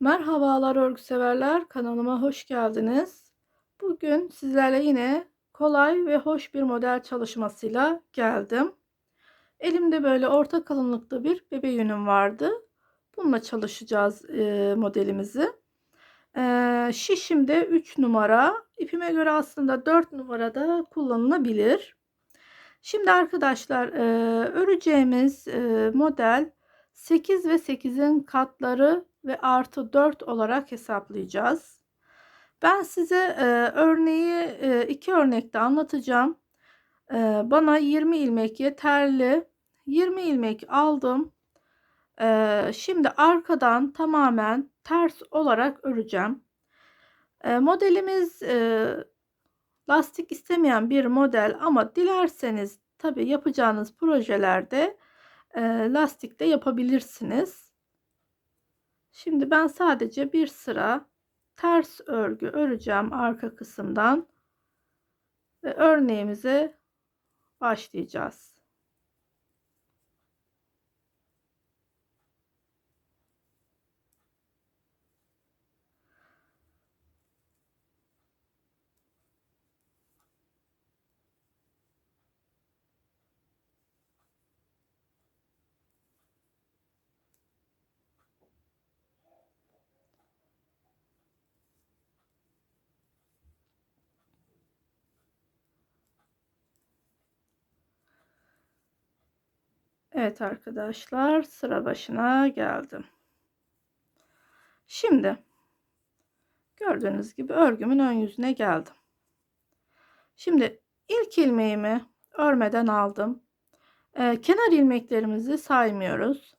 Merhabalar örgü severler kanalıma hoş geldiniz. Bugün sizlerle yine kolay ve hoş bir model çalışmasıyla geldim. Elimde böyle orta kalınlıkta bir bebe yünüm vardı. Bununla çalışacağız e, modelimizi. E, şişimde 3 numara. İpime göre aslında 4 numarada kullanılabilir. Şimdi arkadaşlar e, öreceğimiz e, model 8 ve 8'in katları ve artı 4 olarak hesaplayacağız. Ben size e, örneği e, iki örnekte anlatacağım. E, bana 20 ilmek yeterli. 20 ilmek aldım. E, şimdi arkadan tamamen ters olarak öreceğim. E, modelimiz e, lastik istemeyen bir model ama dilerseniz tabi yapacağınız projelerde e, lastik de yapabilirsiniz. Şimdi ben sadece bir sıra ters örgü öreceğim arka kısımdan ve örneğimize başlayacağız. Evet arkadaşlar sıra başına geldim. Şimdi gördüğünüz gibi örgümün ön yüzüne geldim. Şimdi ilk ilmeğimi örmeden aldım. Ee, kenar ilmeklerimizi saymıyoruz.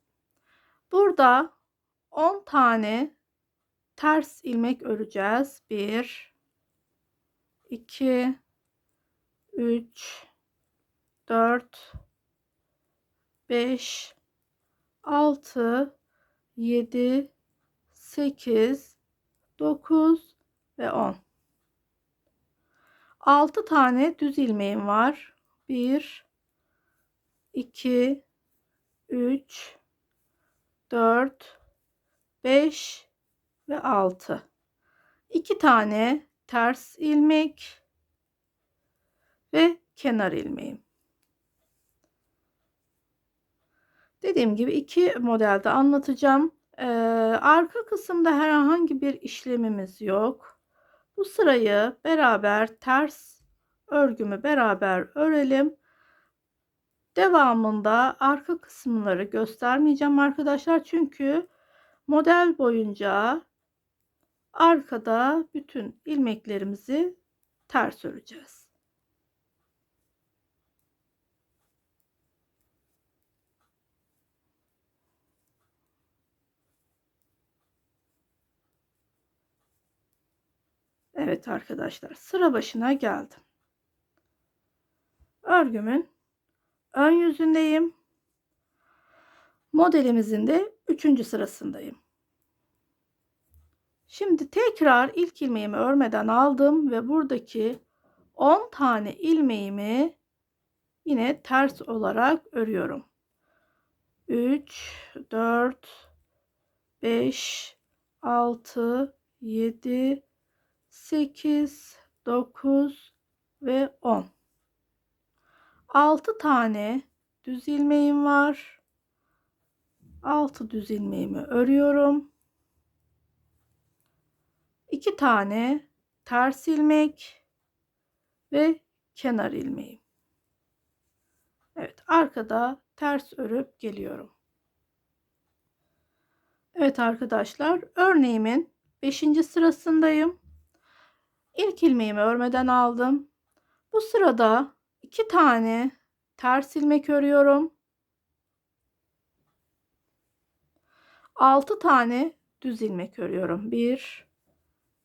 Burada 10 tane ters ilmek öreceğiz. 1 2 3 4 5 6 7 8 9 ve 10 6 tane düz ilmeğim var. 1 2 3 4 5 ve 6 2 tane ters ilmek ve kenar ilmeğim Dediğim gibi iki modelde anlatacağım. Ee, arka kısımda herhangi bir işlemimiz yok. Bu sırayı beraber ters örgümü beraber örelim. Devamında arka kısımları göstermeyeceğim arkadaşlar. Çünkü model boyunca arkada bütün ilmeklerimizi ters öreceğiz. Evet arkadaşlar sıra başına geldim. Örgümün ön yüzündeyim. Modelimizin de 3. sırasındayım. Şimdi tekrar ilk ilmeğimi örmeden aldım ve buradaki 10 tane ilmeğimi yine ters olarak örüyorum. 3 4 5 6 7 8, 9 ve 10. 6 tane düz ilmeğim var. 6 düz ilmeğimi örüyorum. 2 tane ters ilmek ve kenar ilmeğim. Evet, arkada ters örüp geliyorum. Evet arkadaşlar, örneğimin 5. sırasındayım. İlk ilmeğimi örmeden aldım. Bu sırada iki tane ters ilmek örüyorum. 6 tane düz ilmek örüyorum. 1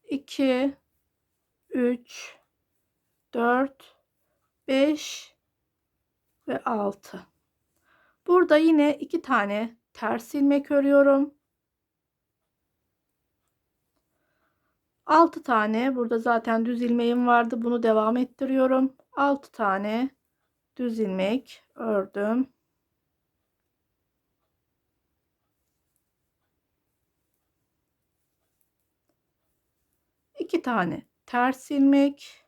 2 3 4 5 ve 6. Burada yine iki tane ters ilmek örüyorum. 6 tane burada zaten düz ilmeğim vardı. Bunu devam ettiriyorum. 6 tane düz ilmek ördüm. 2 tane ters ilmek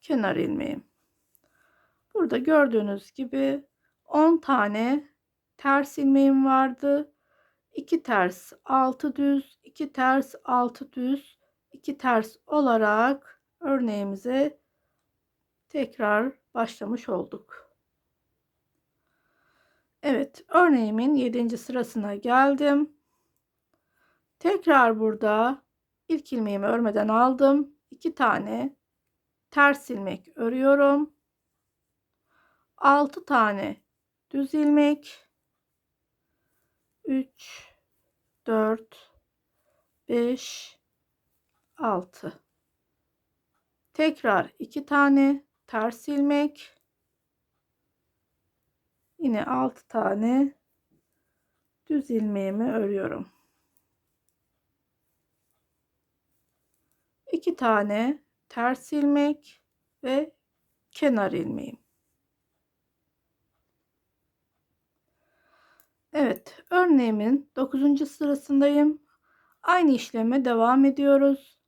kenar ilmeğim. Burada gördüğünüz gibi 10 tane ters ilmeğim vardı. 2 ters 6 düz 2 ters 6 düz 2 ters olarak örneğimize tekrar başlamış olduk. Evet örneğimin 7. sırasına geldim. Tekrar burada ilk ilmeğimi örmeden aldım. 2 tane ters ilmek örüyorum. 6 tane düz ilmek 3 4 5 6 tekrar 2 tane ters ilmek. Yine 6 tane düz ilmeğimi örüyorum. 2 tane ters ilmek ve kenar ilmeğim Evet, örneğimin 9. sırasındayım. Aynı işleme devam ediyoruz.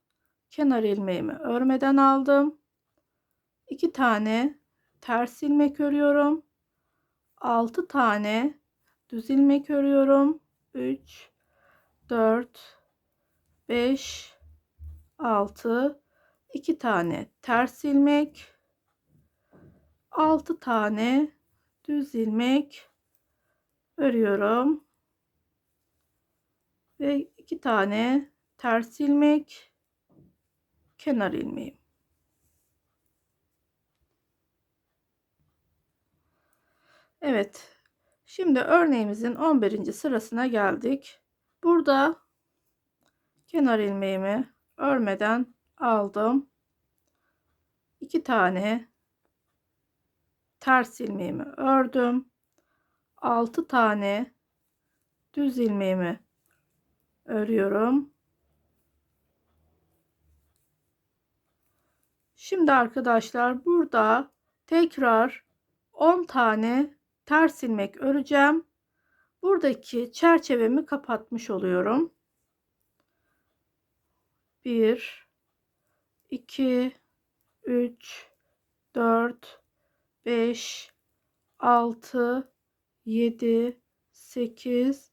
Kenar ilmeğimi örmeden aldım. 2 tane ters ilmek örüyorum. 6 tane düz ilmek örüyorum. 3 4 5 6 2 tane ters ilmek 6 tane düz ilmek örüyorum. Ve iki tane ters ilmek kenar ilmeğim. Evet şimdi örneğimizin 11. sırasına geldik. Burada kenar ilmeğimi örmeden aldım. İki tane ters ilmeğimi ördüm 6 tane düz ilmeğimi örüyorum. Şimdi arkadaşlar burada tekrar 10 tane ters ilmek öreceğim. Buradaki çerçevemi kapatmış oluyorum. 1 2 3 4 5 6 7, 8,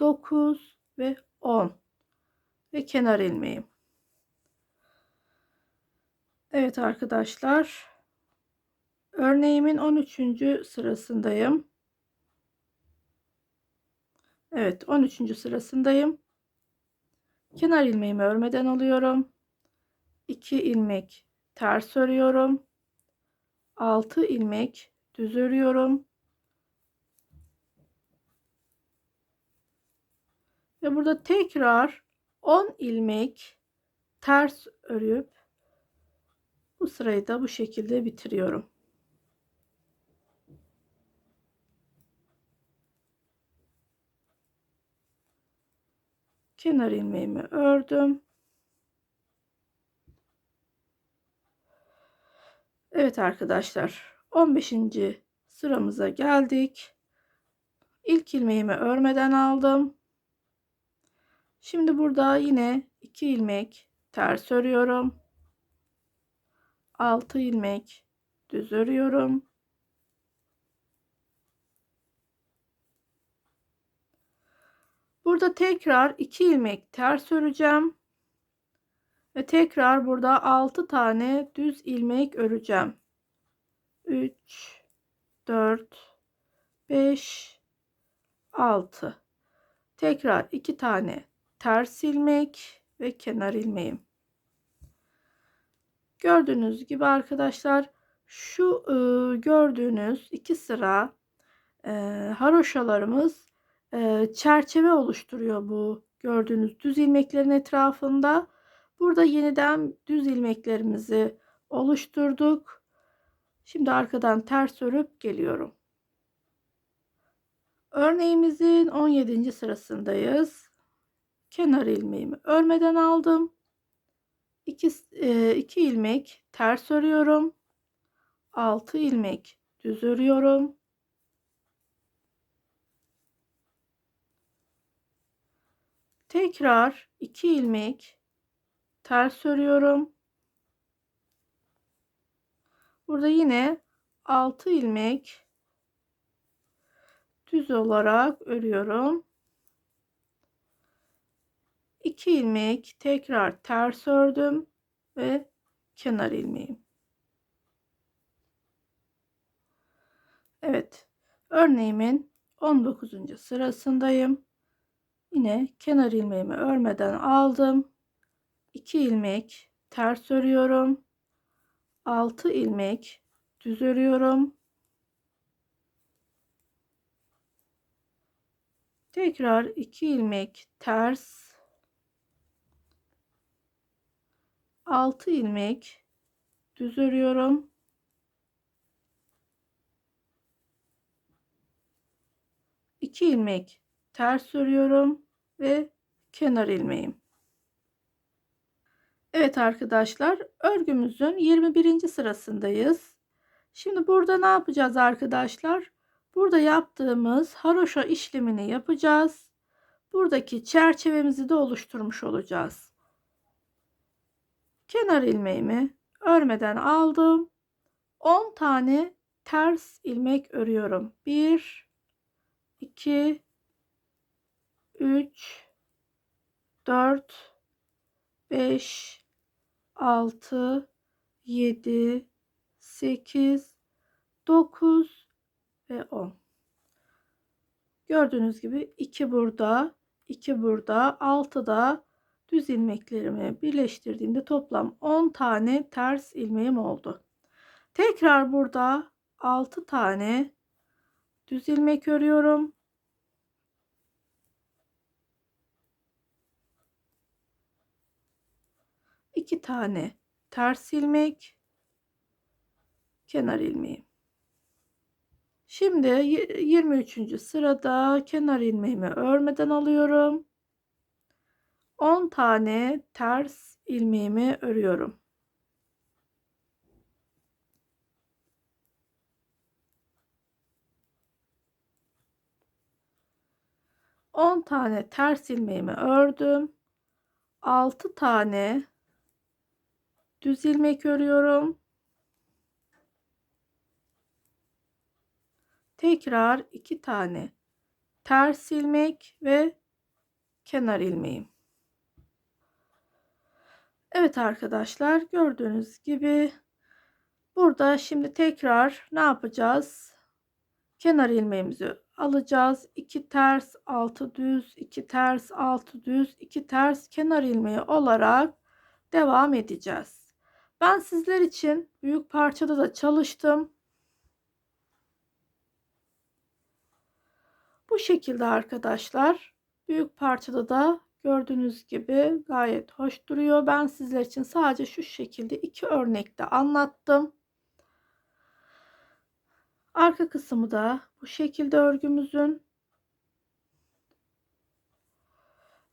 9 ve 10 ve kenar ilmeğim. Evet arkadaşlar. Örneğimin 13. sırasındayım. Evet 13. sırasındayım. Kenar ilmeğimi örmeden alıyorum. 2 ilmek ters örüyorum. 6 ilmek düz örüyorum. Ve burada tekrar 10 ilmek ters örüp bu sırayı da bu şekilde bitiriyorum. Kenar ilmeğimi ördüm. Evet arkadaşlar 15. sıramıza geldik. İlk ilmeğimi örmeden aldım. Şimdi burada yine 2 ilmek ters örüyorum. 6 ilmek düz örüyorum. Burada tekrar 2 ilmek ters öreceğim. Ve tekrar burada 6 tane düz ilmek öreceğim. 3 4 5 6 tekrar 2 tane ters ilmek ve kenar ilmeğim. Gördüğünüz gibi arkadaşlar şu e, gördüğünüz iki sıra e, haroşalarımız e, çerçeve oluşturuyor bu gördüğünüz düz ilmeklerin etrafında. Burada yeniden düz ilmeklerimizi oluşturduk. Şimdi arkadan ters örüp geliyorum. Örneğimizin 17. sırasındayız kenar ilmeğimi örmeden aldım. 2 2 ilmek ters örüyorum. 6 ilmek düz örüyorum. Tekrar 2 ilmek ters örüyorum. Burada yine 6 ilmek düz olarak örüyorum. 2 ilmek tekrar ters ördüm ve kenar ilmeğim. Evet. Örneğimin 19. sırasındayım. Yine kenar ilmeğimi örmeden aldım. 2 ilmek ters örüyorum. 6 ilmek düz örüyorum. Tekrar 2 ilmek ters 6 ilmek düz örüyorum. 2 ilmek ters örüyorum ve kenar ilmeğim. Evet arkadaşlar örgümüzün 21. sırasındayız. Şimdi burada ne yapacağız arkadaşlar? Burada yaptığımız haroşa işlemini yapacağız. Buradaki çerçevemizi de oluşturmuş olacağız. Kenar ilmeğimi örmeden aldım. 10 tane ters ilmek örüyorum. 1 2 3 4 5 6 7 8 9 ve 10 gördüğünüz gibi 2 burada 2 burada 6 da düz ilmeklerimi birleştirdiğimde toplam 10 tane ters ilmeğim oldu tekrar burada 6 tane düz ilmek örüyorum. iki tane ters ilmek kenar ilmeği. Şimdi 23. sırada kenar ilmeğimi örmeden alıyorum. 10 tane ters ilmeğimi örüyorum. 10 tane ters ilmeğimi ördüm. 6 tane düz ilmek örüyorum. Tekrar 2 tane ters ilmek ve kenar ilmeğim. Evet arkadaşlar gördüğünüz gibi burada şimdi tekrar ne yapacağız? Kenar ilmeğimizi alacağız. 2 ters, 6 düz, 2 ters, 6 düz, 2 ters kenar ilmeği olarak devam edeceğiz. Ben sizler için büyük parçada da çalıştım. Bu şekilde arkadaşlar. Büyük parçada da gördüğünüz gibi gayet hoş duruyor. Ben sizler için sadece şu şekilde iki örnekte anlattım. Arka kısmı da bu şekilde örgümüzün.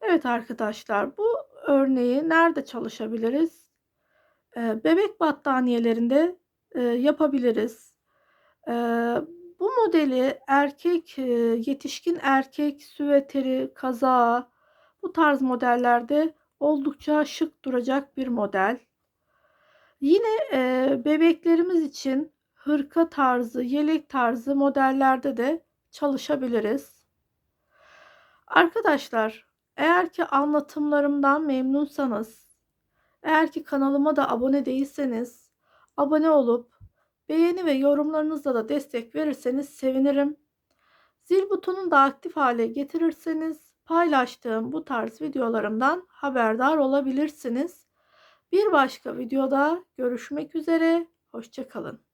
Evet arkadaşlar bu örneği nerede çalışabiliriz? Ee, bebek battaniyelerinde e, yapabiliriz. Ee, bu modeli erkek e, yetişkin erkek süveteri, kazağı bu tarz modellerde oldukça şık duracak bir model. Yine e, bebeklerimiz için hırka tarzı, yelek tarzı modellerde de çalışabiliriz. Arkadaşlar eğer ki anlatımlarımdan memnunsanız, eğer ki kanalıma da abone değilseniz, abone olup beğeni ve yorumlarınızla da destek verirseniz sevinirim. Zil butonunu da aktif hale getirirseniz paylaştığım bu tarz videolarımdan haberdar olabilirsiniz. Bir başka videoda görüşmek üzere. Hoşçakalın.